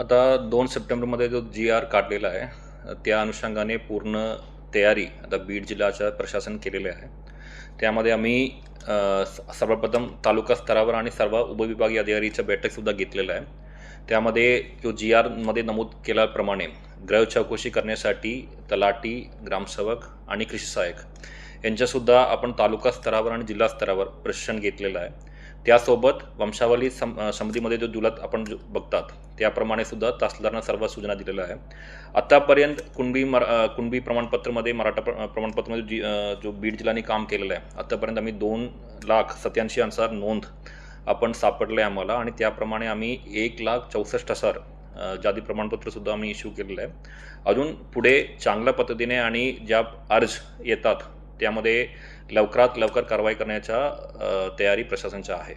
आता दोन सप्टेंबरमध्ये जो जी आर काढलेला आहे त्या अनुषंगाने पूर्ण तयारी आता बीड जिल्ह्याच्या प्रशासन केलेले आहे. त्यामध्ये आम्ही सर्वप्रथम तालुका स्तरावर आणि सर्व उपविभागीय अधिकारीच्या बैठकसुद्धा घेतलेला आहे त्यामध्ये जो जी आरमध्ये नमूद केल्याप्रमाणे ग्रह चौकशी करण्यासाठी तलाटी ग्रामसेवक आणि कृषी सहाय्यक यांच्यासुद्धा आपण तालुका स्तरावर आणि जिल्हा स्तरावर प्रशिक्षण घेतलेलं आहे. त्यासोबत वंशावली सम समितीमध्ये जो दुलत आपण जो बघतात त्याप्रमाणे सुद्धा तहसीलदारांना सर्व सूचना दिलेल्या आहे आत्तापर्यंत कुणबी मरा कुणबी प्रमाणपत्रमध्ये मराठा प्र- प्रमाणपत्रमध्ये जी जो बीड जिल्ह्याने काम केलेलं आहे आत्तापर्यंत आम्ही दोन लाख सत्याऐंशी अनुसार नोंद आपण सापडले आम्हाला आणि त्याप्रमाणे आम्ही एक लाख चौसष्ट हजार जाती प्रमाणपत्रसुद्धा आम्ही इश्यू केलेलं आहे. अजून पुढे चांगल्या पद्धतीने आणि ज्या अर्ज येतात त्यामध्ये लवकरात लवकर कारवाई करण्याच्या तयारी प्रशासनाच्या आहे.